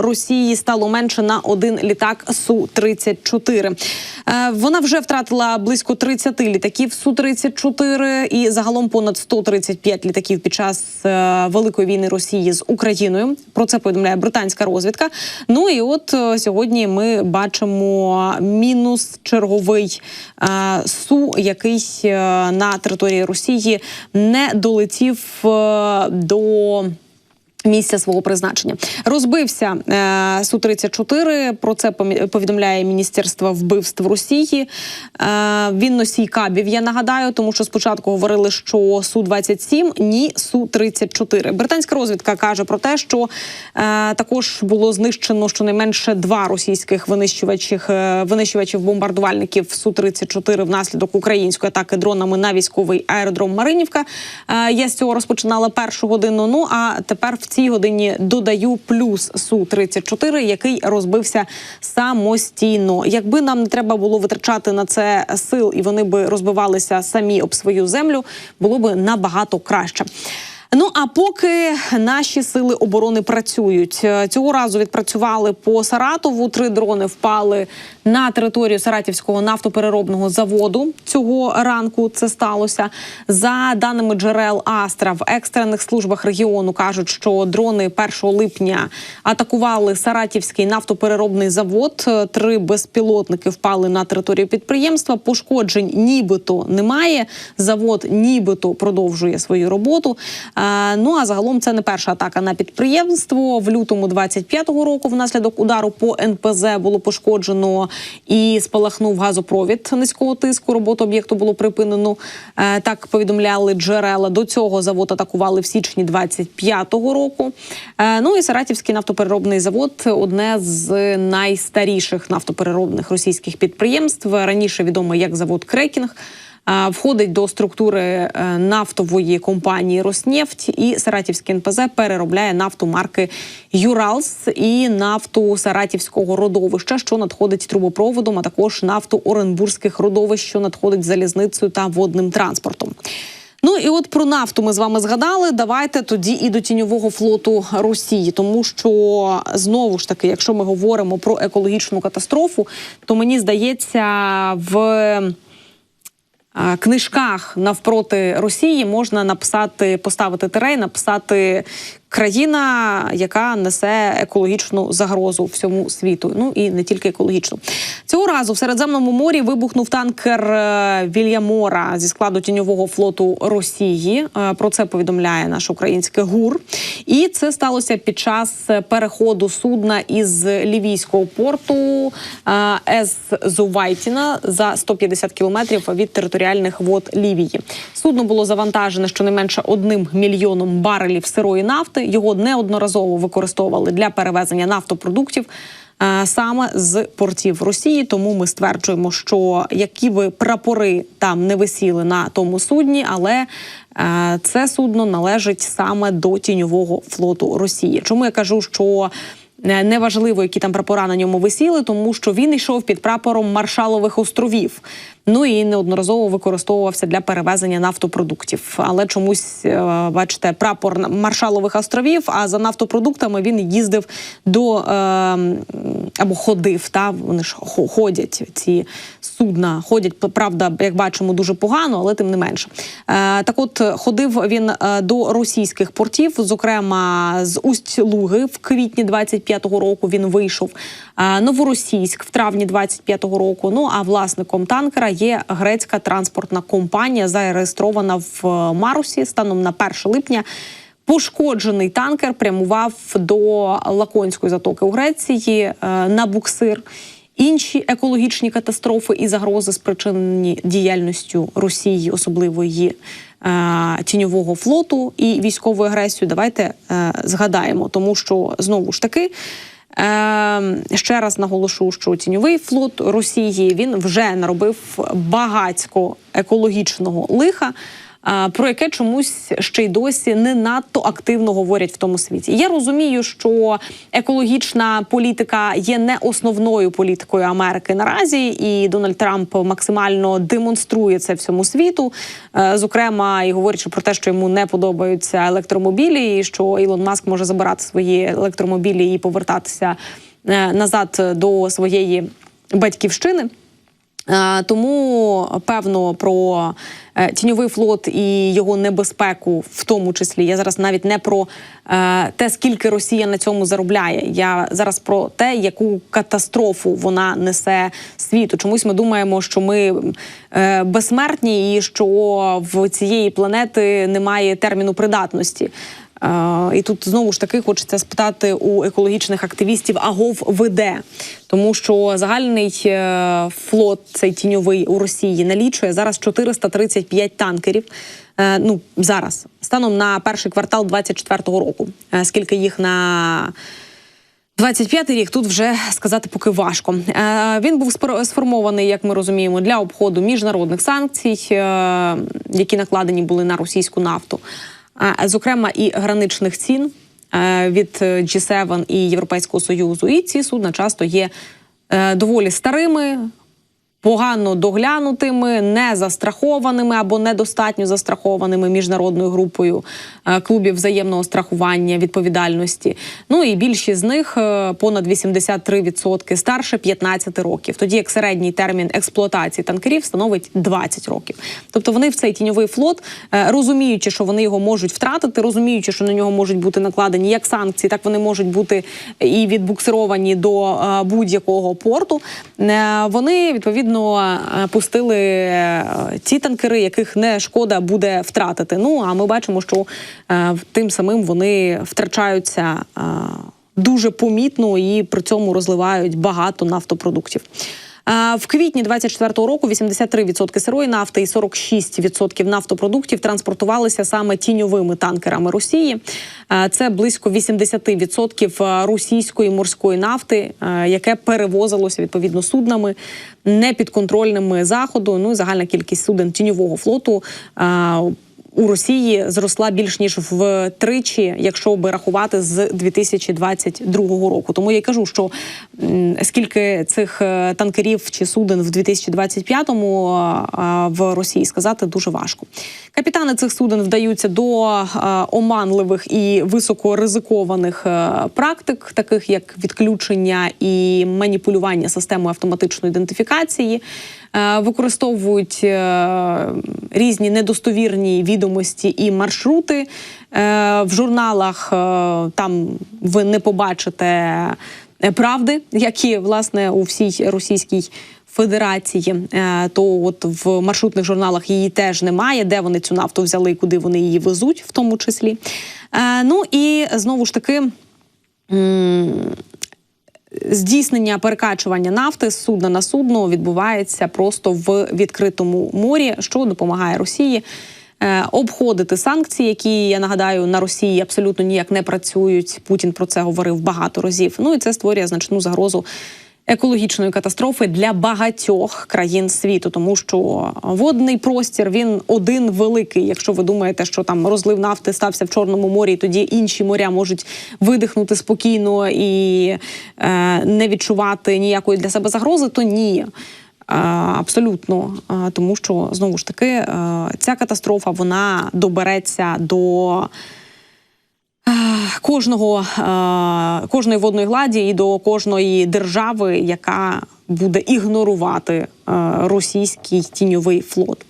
Росії стало менше на один літак су 34 Е, Вона вже втратила близько 30 літаків су 34 і загалом понад 135 літаків під час е, великої війни Росії з Україною. Про це повідомляє британська розвідка. Ну і от е, сьогодні ми бачимо мінус черговий су, який на території Росії не долетів до. Місця свого призначення розбився е, су 34 Про це повідомляє Міністерство вбивств Росії. Е, він носій кабів. Я нагадаю, тому що спочатку говорили, що су 27 ні, су 34 Британська розвідка каже про те, що е, також було знищено щонайменше два російських винищувачів е, винищувачів бомбардувальників су 34 внаслідок української атаки дронами на військовий аеродром Маринівка. Е, я з цього розпочинала першу годину. Ну а тепер в цій годині додаю плюс су 34 який розбився самостійно. Якби нам не треба було витрачати на це сил, і вони би розбивалися самі об свою землю, було би набагато краще. Ну а поки наші сили оборони працюють цього разу відпрацювали по Саратову. Три дрони впали на територію Саратівського нафтопереробного заводу. Цього ранку це сталося. За даними джерел Астра в екстрених службах регіону кажуть, що дрони 1 липня атакували Саратівський нафтопереробний завод. Три безпілотники впали на територію підприємства. Пошкоджень нібито немає. Завод нібито продовжує свою роботу. Е, Ну а загалом це не перша атака на підприємство. В лютому 25-го року внаслідок удару по НПЗ було пошкоджено і спалахнув газопровід низького тиску. Роботу об'єкту було припинено. Е, Так повідомляли джерела. До цього завод атакували в січні 25-го року. Е, Ну і Саратівський нафтопереробний завод одне з найстаріших нафтопереробних російських підприємств. Раніше відомо як завод Крекінг. Входить до структури е, нафтової компанії Роснефть і Саратівський НПЗ переробляє нафту марки Юралс і нафту Саратівського родовища, що надходить трубопроводом, а також нафту Оренбурзьких родовищ, що надходить залізницею та водним транспортом. Ну і от про нафту ми з вами згадали. Давайте тоді і до тіньового флоту Росії, тому що знову ж таки, якщо ми говоримо про екологічну катастрофу, то мені здається, в книжках навпроти Росії можна написати, поставити тире, написати країна, яка несе екологічну загрозу всьому світу. Ну і не тільки екологічну. Цього разу в Середземному морі вибухнув танкер е, Вільямора зі складу тіньового флоту Росії. Е, Про це повідомляє наш український ГУР. І це сталося під час переходу судна із лівійського порту Ес Зувайтіна за 150 кілометрів від територіальних вод Лівії. Судно було завантажене щонайменше одним мільйоном барелів сирої нафти. Його неодноразово використовували для перевезення нафтопродуктів. е, Саме з портів Росії, тому ми стверджуємо, що які би прапори там не висіли на тому судні, але е, це судно належить саме до тіньового флоту Росії. Чому я кажу, що е, неважливо, які там прапора на ньому висіли, тому що він йшов під прапором Маршалових островів. Ну і неодноразово використовувався для перевезення нафтопродуктів. Але чомусь, е, бачите, прапор Маршалових островів. А за нафтопродуктами він їздив до е, або ходив. Та вони ж хо- ходять ці судна. Ходять правда, як бачимо, дуже погано, але тим не менше. Е, так, от ходив він е, до російських портів, зокрема з Усть-Луги в квітні 25-го року. Він вийшов Новоросійськ в травні 25-го року. Ну а власником танкера є грецька транспортна компанія, зареєстрована в е, Марусі станом на 1 липня. Пошкоджений танкер прямував до Лаконської затоки у Греції е, на буксир. Інші екологічні катастрофи і загрози спричинені діяльністю Росії, особливо її е, тіньового флоту і військовою агресією. Давайте е, згадаємо, тому що знову ж таки. Е, ще раз наголошу, що тіньовий флот Росії він вже наробив багатько екологічного лиха. Про яке чомусь ще й досі не надто активно говорять в тому світі. Я розумію, що екологічна політика є не основною політикою Америки наразі, і Дональд Трамп максимально демонструє це всьому світу. Е, Зокрема, і говорячи про те, що йому не подобаються електромобілі, і що Ілон Маск може забирати свої електромобілі і повертатися е, назад до своєї батьківщини. Е, Тому певно про е, тіньовий флот і його небезпеку, в тому числі я зараз навіть не про е, те, скільки Росія на цьому заробляє. Я зараз про те, яку катастрофу вона несе світу. Чомусь ми думаємо, що ми безсмертні і що в цієї планети немає терміну придатності. І тут знову ж таки хочеться спитати у екологічних активістів АГОВ веде, тому що загальний е, флот цей тіньовий у Росії налічує зараз 435 танкерів. Е, Ну зараз станом на перший квартал 24-го року. Е, Скільки їх на 25-й рік тут вже сказати поки важко. Він був сформований, як ми розуміємо, для обходу міжнародних санкцій, які накладені були на російську нафту, зокрема і граничних цін е, від е, G7 і Європейського союзу. І ці судна часто є е, доволі старими. Погано доглянутими, не застрахованими або недостатньо застрахованими міжнародною групою е, клубів взаємного страхування відповідальності. Ну і більшість з них е, понад 83% старше 15 років. Тоді як середній термін експлуатації танкерів становить 20 років. Тобто вони в цей тіньовий флот, е, розуміючи, що вони його можуть втратити, розуміючи, що на нього можуть бути накладені як санкції, так вони можуть бути і відбуксировані до будь-якого порту. Вони відповідно е, пустили е, ті танкери, яких не шкода буде втратити. Ну а ми бачимо, що е, тим самим вони втрачаються дуже помітно і при цьому розливають багато нафтопродуктів. В квітні 24-го року 83% сирої нафти і 46% нафтопродуктів транспортувалися саме тіньовими танкерами Росії. Це близько 80% російської морської нафти, яке перевозилося відповідно суднами непідконтрольними заходу. Ну і загальна кількість суден тіньового флоту. Е, у Росії зросла більш ніж втричі, якщо би рахувати з 2022 року. Тому я кажу, що скільки цих е, танкерів чи суден в 2025-му а, в Росії сказати дуже важко. Капітани цих суден вдаються до е, оманливих і високоризикованих е, практик, таких як відключення і маніпулювання системою автоматичної ідентифікації. Е, Використовують е, різні недостовірні відомості і маршрути Е, в журналах. Там ви не побачите правди, які власне у всій російській. Федерації, то от в маршрутних журналах її теж немає, де вони цю нафту взяли і куди вони її везуть, в тому числі. Ну і знову ж таки. Здійснення перекачування нафти з судна на судно відбувається просто в відкритому морі, що допомагає Росії е, обходити санкції, які я нагадаю на Росії абсолютно ніяк не працюють. Путін про це говорив багато разів. Ну і це створює значну загрозу. Екологічної катастрофи для багатьох країн світу, тому що водний простір він один великий. Якщо ви думаєте, що там розлив нафти стався в Чорному морі, тоді інші моря можуть видихнути спокійно і е, не відчувати ніякої для себе загрози, то ні. Е, Абсолютно, Е, тому що знову ж таки е, ця катастрофа вона добереться до кожного е, кожної водної гладі і до кожної держави, яка буде ігнорувати е, російський тіньовий флот.